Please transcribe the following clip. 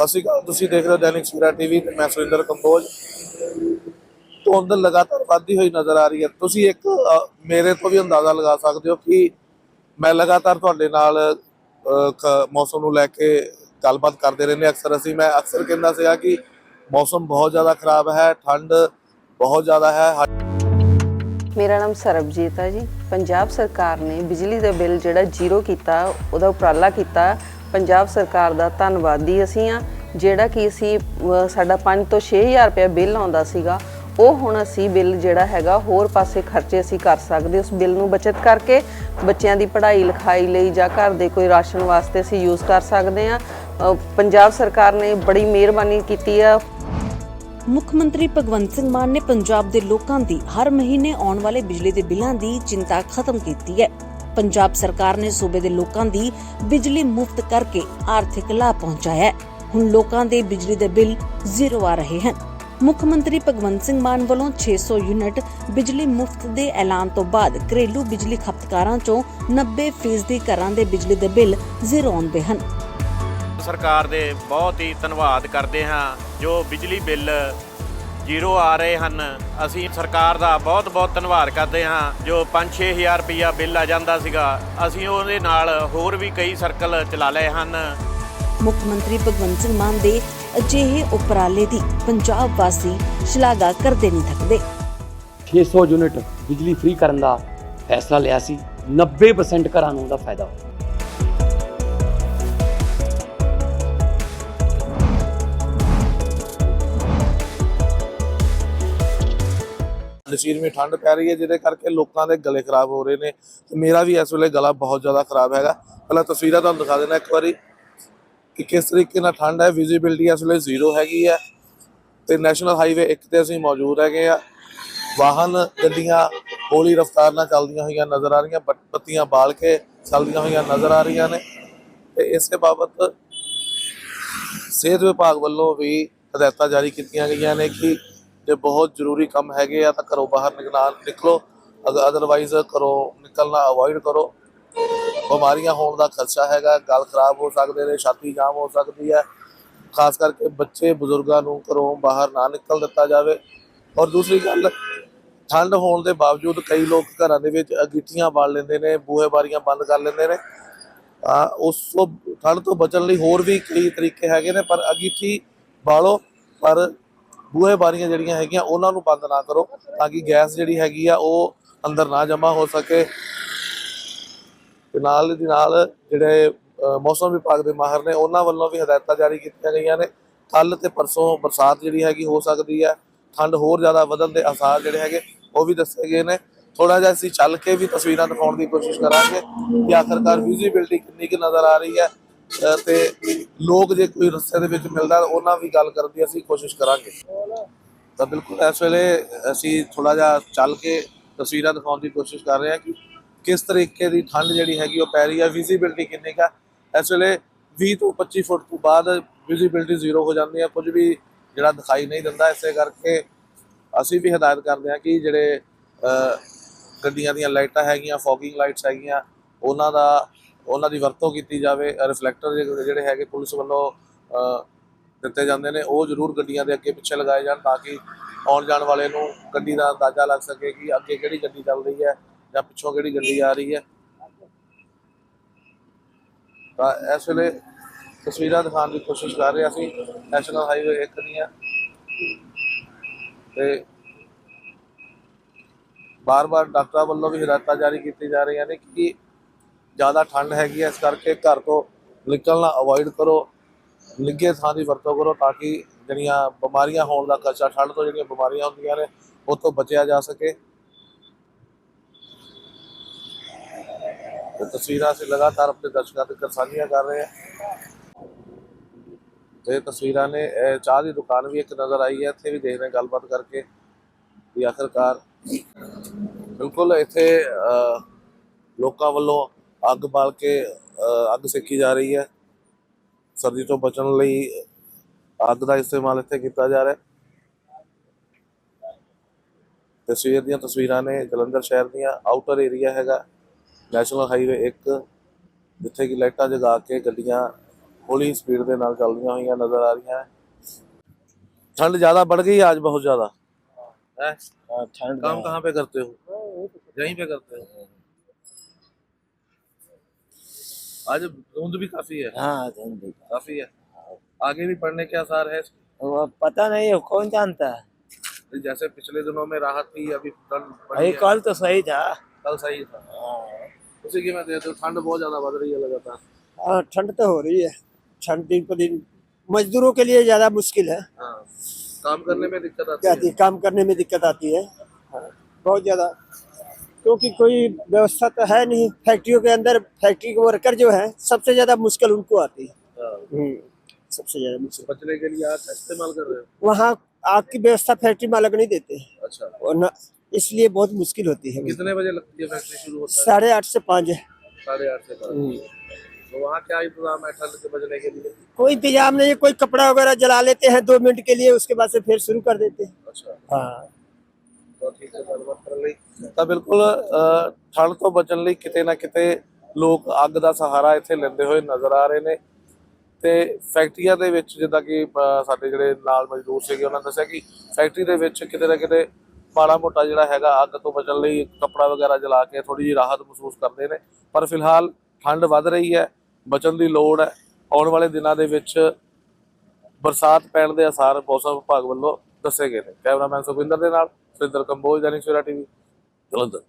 ਸਤਿ ਸ਼੍ਰੀ ਅਕਾਲ, ਤੁਸੀਂ ਦੇਖ ਰਹੇ ਹੋ ਦੈਨਿਕ ਸਵੇਰਾ ਟੀਵੀ ਤੇ ਮੈਂ ਸੁਰਿੰਦਰ ਕੰਬੋਜ। ਧੁੰਦ ਲਗਾਤਾਰ ਵੱਧਦੀ ਹੋਈ ਨਜ਼ਰ ਆ ਰਹੀ ਹੈ। ਤੁਸੀਂ ਇੱਕ ਮੇਰੇ ਤੋਂ ਵੀ ਅੰਦਾਜ਼ਾ ਲਗਾ ਸਕਦੇ ਹੋ ਕਿ ਮੈਂ ਲਗਾਤਾਰ ਤੁਹਾਡੇ ਨਾਲ ਮੌਸਮ ਨੂੰ ਲੈ ਕੇ ਗੱਲਬਾਤ ਕਰਦੇ ਰਹਿੰਦੇ ਅਕਸਰ ਅਸੀਂ, ਮੈਂ ਅਕਸਰ ਕਹਿੰਦਾ ਸੀਗਾ ਕਿ ਮੌਸਮ ਬਹੁਤ ਜ਼ਿਆਦਾ ਖਰਾਬ ਹੈ, ਠੰਡ ਬਹੁਤ ਜ਼ਿਆਦਾ ਹੈ ਮੇਰਾ ਨਾਮ ਸਰਬਜੀਤ ਹੈ ਜੀ। ਪੰਜਾਬ ਸਰਕਾਰ ਨੇ ਬਿਜਲੀ ਦਾ ਬਿੱਲ ਜਿਹੜਾ ਜ਼ੀਰੋ ਕੀਤਾ, ਉਹਦਾ ਉਪਰਾਲਾ ਕੀਤਾ। ਪੰਜਾਬ ਸਰਕਾਰ ਦਾ ਧੰਨਵਾਦੀ ਅਸੀਂ ਆ, ਜਿਹੜਾ ਕਿ ਅਸੀਂ ਸਾਡਾ 5 ਤੋਂ 6000 ਰੁਪਏ ਬਿੱਲ ਆਉਂਦਾ ਸੀਗਾ, ਉਹ ਹੁਣ ਅਸੀਂ ਬਿੱਲ ਜਿਹੜਾ ਹੈਗਾ, ਹੋਰ ਪਾਸੇ ਖਰਚੇ ਅਸੀਂ ਕਰ ਸਕਦੇ ਉਸ ਬਿੱਲ ਨੂੰ ਬਚਤ ਕਰਕੇ ਬੱਚਿਆਂ ਦੀ ਪੜ੍ਹਾਈ ਲਿਖਾਈ ਲਈ ਜਾਂ ਘਰ ਦੇ ਕੋਈ ਰਾਸ਼ਨ ਵਾਸਤੇ ਅਸੀਂ ਯੂਜ਼ ਕਰ ਸਕਦੇ ਆ ਪੰਜਾਬ ਸਰਕਾਰ ਨੇ ਬੜੀ ਮਿਹਰਬਾਨੀ ਕੀਤੀ ਆ। ਮੁੱਖ ਮੰਤਰੀ ਭਗਵੰਤ ਸਿੰਘ ਮਾਨ ਨੇ ਪੰਜਾਬ ਦੇ ਲੋਕਾਂ ਦੀ ਹਰ ਮਹੀਨੇ ਆਉਣ ਵਾਲੇ ਬਿਜਲੀ ਦੇ ਬਿੱਲਾਂ ਦੀ ਚਿੰਤਾ ਖਤਮ ਕੀਤੀ ਹੈ। ਪੰਜਾਬ ਸਰਕਾਰ ਨੇ ਸੂਬੇ ਦੇ ਲੋਕਾਂ ਦੀ ਬਿਜਲੀ ਮੁਫਤ ਕਰਕੇ ਆਰਥਿਕ ਲਾਭ ਪਹੁੰਚਾਇਆ ਹੈ। ਹੁਣ ਲੋਕਾਂ ਦੇ ਬਿਜਲੀ ਦੇ ਬਿੱਲ ਜ਼ੀਰੋ ਆ ਰਹੇ ਹਨ। ਮੁੱਖ ਮੰਤਰੀ ਭਗਵੰਤ ਸਿੰਘ ਮਾਨ ਵੱਲੋਂ 600 ਯੂਨਿਟ ਬਿਜਲੀ ਮੁਫਤ ਦੇ ਐਲਾਨ ਤੋਂ ਬਾਅਦ ਘਰੇਲੂ ਬਿਜਲੀ ਖਪਤਕਾਰਾਂ ਚੋਂ 90% ਘਰਾਂ ਦੇ ਬਿਜਲੀ ਦੇ ਬਿੱਲ ਜ਼ੀਰੋ ਆਉਂਦੇ ਹਨ। ਸਰਕਾਰ ਦੇ ਬਹੁਤ ਹੀ ਧੰਨਵਾਦ ਕਰਦੇ ਹਾਂ ਜੋ ਬਿਜਲੀ ਬਿੱਲ ਜ਼ੀਰੋ ਆ ਰਹੇ ਹਨ। ਅਸੀਂ ਸਰਕਾਰ ਦਾ ਬਹੁਤ ਬਹੁਤ ਧੰਨਵਾਦ ਕਰਦੇ ਹਾਂ ਜੋ 5-6000 ਰੁਪਈਆ ਬਿੱਲ ਆ ਜਾਂਦਾ ਸੀਗਾ। ਅਸੀਂ ਉਹਦੇ ਨਾਲ ਹੋਰ ਵੀ ਕਈ ਸਰਕਲ ਚਲਾ ਲਏ ਹਨ। ਮੁੱਖ ਮੰਤਰੀ ਭਗਵੰਤ ਸਿੰਘ ਮਾਨ ਦੇ ਅਜਿਹੇ ਉਪਰਾਲੇ ਦੀ ਪੰਜਾਬ ਵਾਸੀ ਸ਼ਲਾਘਾ ਕਰਦੇ ਨਹੀਂ ਥੱਕਦੇ। 600 ਯੂਨਿਟ ਬਿਜਲੀ ਫ੍ਰੀ ਕਰਨ ਦਾ ਫੈਸਲਾ ਲਿਆ ਸੀ। 90% ਘਰਾਂ ਨੂੰ ਉਹਦਾ ਫਾਇਦਾ ਹੋਇਆ। ਨਸੀਰ ਠੰਡ ਪੈ ਰਹੀ ਹੈ, ਜਿਹਦੇ ਕਰਕੇ ਲੋਕਾਂ ਦੇ ਗਲੇ ਖਰਾਬ ਹੋ ਰਹੇ ਨੇ ਤੇ ਮੇਰਾ ਵੀ ਇਸ ਵੇਲੇ ਗਲਾ ਬਹੁਤ ਜ਼ਿਆਦਾ ਖਰਾਬ ਹੈਗਾ। ਪਹਿਲਾਂ ਤਸਵੀਰਾਂ ਤੁਹਾਨੂੰ ਦਿਖਾ ਦੇਣਾ ਇੱਕ ਵਾਰੀ ਕਿ ਕਿਸ ਤਰੀਕੇ ਨਾਲ ਠੰਡ ਹੈ ਵਿਜ਼ਿਬਿਲਟੀ ਇਸ ਵੇਲੇ ਜ਼ੀਰੋ ਹੈਗੀ ਹੈ ਤੇ ਨੈਸ਼ਨਲ ਹਾਈਵੇ 1 ਤੇ ਅਸੀਂ ਮੌਜੂਦ ਹੈਗੇ ਆ। ਵਾਹਨ, ਗੱਡੀਆਂ ਹੌਲੀ ਰਫ਼ਤਾਰ ਨਾਲ ਚੱਲਦੀਆਂ ਹੋਈਆਂ ਨਜ਼ਰ ਆ ਰਹੀਆਂ ਬੱਤੀਆਂ ਬਾਲ ਕੇ ਚੱਲਦੀਆਂ ਹੋਈਆਂ ਨਜ਼ਰ ਆ ਰਹੀਆਂ ਨੇ ਤੇ ਇਸੇ ਬਾਬਤ ਸਿਹਤ ਵਿਭਾਗ ਵੱਲੋਂ ਵੀ ਹਦਾਇਤਾਂ ਜਾਰੀ ਕੀਤੀਆਂ ਗਈਆਂ ਨੇ ਕਿ ਜੇ ਬਹੁਤ ਜ਼ਰੂਰੀ ਕੰਮ ਹੈਗੇ ਆ ਤਾਂ ਘਰੋਂ ਬਾਹਰ ਨਿਕਲਣਾ ਨਿਕਲੋ। ਅਗਰ ਅਦਰਵਾਈਜ਼ ਘਰੋਂ ਨਿਕਲਣਾ ਅਵੋਇਡ ਕਰੋ। ਬਿਮਾਰੀਆਂ ਹੋਣ ਦਾ ਖਦਸ਼ਾ ਹੈਗਾ, ਗਲ ਖਰਾਬ ਹੋ ਸਕਦੇ ਨੇ, ਛਾਤੀ ਜਾਮ ਹੋ ਸਕਦੀ ਹੈ। ਖਾਸ ਕਰਕੇ ਬੱਚੇ, ਬਜ਼ੁਰਗਾਂ ਨੂੰ ਘਰੋਂ ਬਾਹਰ ਨਾ ਨਿਕਲ ਦਿੱਤਾ ਜਾਵੇ। ਔਰ ਦੂਸਰੀ ਗੱਲ, ਠੰਡ ਹੋਣ ਦੇ ਬਾਵਜੂਦ ਕਈ ਲੋਕ ਘਰਾਂ ਦੇ ਵਿੱਚ ਅਗਿੱਠੀਆਂ ਬਾਲ ਲੈਂਦੇ ਨੇ, ਬੂਹੇ ਬਾਰੀਆਂ ਬੰਦ ਕਰ ਲੈਂਦੇ ਨੇ। ਆ ਉਸ ਤੋਂ, ਠੰਡ ਤੋਂ ਬਚਣ ਲਈ ਹੋਰ ਵੀ ਕਈ ਤਰੀਕੇ ਹੈਗੇ ਨੇ, ਪਰ ਅਗੀਠੀ ਬਾਲੋ। ਪਰ ਬੂਹੇ ਬਾਰੀਆਂ ਜਿਹੜੀਆਂ ਹੈਗੀਆਂ, ਉਹਨਾਂ ਨੂੰ ਬੰਦ ਨਾ ਕਰੋ ਤਾਂ ਕਿ ਗੈਸ ਜਿਹੜੀ ਹੈਗੀ ਆ, ਉਹ ਅੰਦਰ ਨਾ ਜਮ੍ਹਾਂ ਹੋ ਸਕੇ। ਤੇ ਨਾਲ ਦੀ ਨਾਲ ਜਿਹੜੇ ਮੌਸਮ ਵਿਭਾਗ ਦੇ ਮਾਹਰ ਨੇ, ਉਹਨਾਂ ਵੱਲੋਂ ਵੀ ਹਦਾਇਤਾਂ ਜਾਰੀ ਕੀਤੀਆਂ ਗਈਆਂ ਨੇ। ਕੱਲ ਤੇ ਪਰਸੋਂ ਬਰਸਾਤ ਜਿਹੜੀ ਹੈਗੀ ਹੋ ਸਕਦੀ ਹੈ ਠੰਡ ਹੋਰ ਜ਼ਿਆਦਾ ਵਧਣ ਦੇ ਆਸਾਰ ਜਿਹੜੇ ਹੈਗੇ, ਉਹ ਵੀ ਦੱਸੇ ਗਏ ਨੇ। ਥੋੜਾ ਜਿਹਾ ਅਸੀਂ ਚੱਲ ਕੇ ਵੀ ਤਸਵੀਰਾਂ ਦਿਖਾਉਣ ਦੀ ਕੋਸ਼ਿਸ਼ ਕਰਾਂਗੇ ਕਿ ਆਖਰਕਾਰ ਵਿਜ਼ਿਬਿਲਟੀ ਕਿੰਨੀ ਕੁ ਨਜ਼ਰ ਆ ਰਹੀ ਹੈ। ਤੇ ਲੋਕ ਜੇ ਕੋਈ ਰਸਤੇ ਦੇ ਵਿੱਚ ਮਿਲਦਾ ਉਹਨਾਂ ਵੀ ਗੱਲ ਕਰਨ ਦੀ ਅਸੀਂ ਕੋਸ਼ਿਸ਼ ਕਰਾਂਗੇ। ਤਾਂ ਬਿਲਕੁਲ ਇਸ ਵੇਲੇ ਅਸੀਂ ਥੋੜਾ ਜਿਹਾ ਚੱਲ ਕੇ ਤਸਵੀਰਾਂ ਦਿਖਾਉਣ ਦੀ ਕੋਸ਼ਿਸ਼ ਕਰ ਰਹੇ ਹਾਂ ਕਿ ਕਿਸ ਤਰੀਕੇ ਦੀ ਠੰਡ ਜਿਹੜੀ ਹੈਗੀ ਉਹ ਪੈ ਰਹੀ ਹੈ ਵਿਜ਼ਿਬਿਲਟੀ ਕਿੰਨੀ ਕਾ ਇਸ ਵੇਲੇ 20 ਤੋਂ 25 ਫੁੱਟ ਤੋਂ ਬਾਅਦ ਵਿਜ਼ਿਬਿਲਟੀ ਜ਼ੀਰੋ ਹੋ ਜਾਂਦੀ ਹੈ, ਕੁਝ ਵੀ ਜਿਹੜਾ ਦਿਖਾਈ ਨਹੀਂ ਦਿੰਦਾ। ਇਸੇ ਕਰਕੇ ਅਸੀਂ ਵੀ ਹਦਾਇਤ ਕਰਦੇ ਹਾਂ ਕਿ ਜਿਹੜੇ ਗੱਡੀਆਂ ਦੀਆਂ ਲਾਈਟਾਂ ਹੈਗੀਆਂ ਫੋਗਿੰਗ ਲਾਈਟਸ ਹੈਗੀਆਂ, ਉਹਨਾਂ ਦਾ ਉਹਨਾਂ ਦੀ ਵਰਤੋਂ ਕੀਤੀ ਜਾਵੇ ਰਿਫਲੈਕਟਰ ਜਿਹੜੇ ਹੈਗੇ ਪੁਲਿਸ ਵੱਲੋਂ ਦਿੱਤੇ ਜਾਂਦੇ ਨੇ, ਉਹ ਜ਼ਰੂਰ ਗੱਡੀਆਂ ਦੇ ਅੱਗੇ ਪਿੱਛੇ ਲਗਾਏ ਜਾਣ ਤਾਂ ਕਿ ਆਉਣ ਜਾਣ ਵਾਲੇ ਨੂੰ ਗੱਡੀ ਦਾ ਅੰਦਾਜ਼ਾ ਲੱਗ ਸਕੇ ਕਿ ਅੱਗੇ ਕਿਹੜੀ ਗੱਡੀ ਚੱਲ ਰਹੀ ਹੈ ਜਾਂ ਪਿੱਛੋਂ ਕਿਹੜੀ ਗੱਡੀ ਆ ਰਹੀ ਹੈ। ਤਾਂ ਇਸ ਵੇਲੇ ਤਸਵੀਰਾਂ ਦਿਖਾਉਣ ਦੀ ਕੋਸ਼ਿਸ਼ ਕਰ ਰਹੇ ਅਸੀਂ ਨੈਸ਼ਨਲ ਹਾਈਵੇ 1 ਦੀਆਂ ਤੇ ਬਾਰ-ਬਾਰ ਡਾਕਟਰਾਂ ਵੱਲੋਂ ਵੀ ਹਦਾਇਤਾਂ ਜਾਰੀ ਕੀਤੀ ਜਾ ਰਹੀਆਂ ਨੇ ਕਿ ਜ਼ਿਆਦਾ ਠੰਡ ਹੈਗੀ ਹੈ ਇਸ ਕਰਕੇ ਘਰ ਤੋਂ ਨਿਕਲਣਾ ਅਵੋਇਡ ਕਰੋ। ਨਿੱਘੇ ਥਾਂ ਦੀ ਵਰਤੋਂ ਕਰੋ ਤਾਂ ਕਿ ਜਿਹੜੀਆਂ ਬਿਮਾਰੀਆਂ ਹੋਣ ਦਾ ਖਦਸ਼ਾ ਠੰਡ ਤੋਂ ਜਿਹੜੀਆਂ ਬਿਮਾਰੀਆਂ ਹੁੰਦੀਆਂ ਨੇ, ਉਹ ਤੋਂ ਬਚਿਆ ਜਾ ਸਕੇ। ਤੇ ਤਸਵੀਰਾਂ ਅਸੀਂ ਲਗਾਤਾਰ ਆਪਣੇ ਦਰਸ਼ਕਾਂ ਤੱਕ ਸਾਂਝੀਆਂ ਕਰ ਰਹੇ ਹਾਂ। ਤੇ ਤਸਵੀਰਾਂ ਨੇ ਚਾਹ ਦੀ ਦੁਕਾਨ ਵੀ ਇੱਕ ਨਜ਼ਰ ਆਈ ਹੈ, ਇੱਥੇ ਵੀ ਦੇਖ ਰਹੇ ਗੱਲਬਾਤ ਕਰਕੇ ਵੀ ਆਖਰਕਾਰ ਬਿਲਕੁਲ ਇੱਥੇ ਲੋਕਾਂ ਵੱਲੋਂ ਅੱਗ ਬਾਲ ਕੇ ਅਹ, ਅੱਗ ਸੇਕੀ ਜਾ ਰਹੀ ਹੈ ਸਰਦੀ ਤੋਂ ਬਚਣ ਲਈ ਅੱਗ ਦਾ ਇਸਤੇਮਾਲ ਇੱਥੇ ਕੀਤਾ ਜਾ ਰਿਹਾ ਹੈ ਤੇ ਸਵੇਰ ਦੀਆਂ ਤਸਵੀਰਾਂ ਨੇ ਜਲੰਧਰ ਸ਼ਹਿਰ ਦੀਆਂ ਆਊਟਰ ਏਰੀਆ ਹੈਗਾ ਨੈਸ਼ਨਲ ਹਾਈਵੇ 1 ਜਿੱਥੇ ਕਿ ਲਾਈਟਾਂ ਜਗਾ ਕੇ ਗੱਡੀਆਂ ਹੌਲੀ ਸਪੀਡ ਦੇ ਨਾਲ ਚੱਲਦੀਆਂ ਹੋਈਆਂ ਨਜ਼ਰ ਆ ਰਹੀਆਂ ਹੈ ठंड ज्यादा बढ़ गई है आज बहुत ज्यादा है ठंड काम कहाँ पे करते हो यहीं पे करते हो आज धुंध भी काफ़ी है। हाँ ठंड भी। काफ़ी है। आगे भी पड़ने के आसार है? वो पता नहीं है कौन जानता है? जैसे पिछले दिनों में राहत थी अभी भाई कल तो सही था। कल सही था। उसी की मैं देते हूँ ठंड बहुत ज़्यादा बढ़ रही है लगातार। हाँ ठंड तो हो रही है। ठंड दिन पर दिन मजदूरों के लिए ज़्यादा मुश्किल है। हाँ। काम करने में दिक्कत आती है? काम करने में दिक्कत आती है। हाँ, बहुत ज़्यादा। क्योंकि कोई व्यवस्था तो है नहीं। फैक्ट्रियों के अंदर फैक्ट्री के वर्कर जो है सबसे ज़्यादा मुश्किल उनको आती है। हाँ। हम्म, सबसे ज़्यादा मुश्किल। बचने के लिए आग का इस्तेमाल कर रहे हो? वहाँ आग की व्यवस्था फैक्ट्री मालक नहीं देते अच्छा। और न इसलिए बहुत मुश्किल होती है। कितने बजे लगती है फैक्ट्री शुरू होता है? साढ़े आठ से पाँच है। साढ़े आठ से पाँच। तो वहाँ क्या इंतज़ाम है ठंड से बचने के लिए? कोई इंतज़ाम नहीं है कोई कपड़ा वगैरह जला लेते हैं दो मिनट के लिए उसके बाद से फिर शुरू कर देते हैं। अच्छा। हाँ। ਠੀਕ ਹੈ, ਗੱਲਬਾਤ ਕਰਨ ਲਈ। ਤਾਂ ਬਿਲਕੁਲ ਠੰਡ ਤੋਂ ਬਚਣ ਲਈ ਕਿਤੇ ਨਾ ਕਿਤੇ ਲੋਕ ਅੱਗ ਦਾ ਸਹਾਰਾ ਇੱਥੇ ਲੈਂਦੇ ਹੋਏ ਨਜ਼ਰ ਆ ਰਹੇ ਨੇ। ਤੇ ਫੈਕਟਰੀਆਂ ਦੇ ਵਿੱਚ ਜਿੱਦਾਂ ਕਿ ਸਾਡੇ ਜਿਹੜੇ ਨਾਲ ਮਜ਼ਦੂਰ ਸੀਗੇ, ਉਹਨਾਂ ਨੇ ਦੱਸਿਆ ਕਿ ਫੈਕਟਰੀ ਦੇ ਵਿੱਚ ਕਿਤੇ ਨਾ ਕਿਤੇ ਮਾੜਾ ਮੋਟਾ ਜਿਹੜਾ ਹੈਗਾ ਅੱਗ ਤੋਂ ਬਚਣ ਲਈ ਕੱਪੜਾ ਵਗੈਰਾ ਜਲਾ ਕੇ ਥੋੜੀ ਜਿਹੀ ਰਾਹਤ ਮਹਿਸੂਸ ਕਰਦੇ ਨੇ। ਪਰ ਫਿਲਹਾਲ ਠੰਡ ਵੱਧ ਰਹੀ ਹੈ, ਬਚਣ ਦੀ ਲੋੜ ਹੈ। ਆਉਣ ਵਾਲੇ ਦਿਨਾਂ ਦੇ ਵਿੱਚ ਬਰਸਾਤ ਪੈਣ ਦੇ ਅਸਾਰ ਮੌਸਮ ਵਿਭਾਗ ਵੱਲੋਂ ਦੱਸੇ ਗਏ ਨੇ। ਕੈਮਰਾਮੈਨ ਸੁਖਵਿੰਦਰ ਦੇ ਨਾਲ ਸੁਰਿੰਦਰ ਕੰਬੋਜ ਦੈਨਿਕ ਸਵੇਰਾ ਟੀਵੀ ਜਲੰਧਰ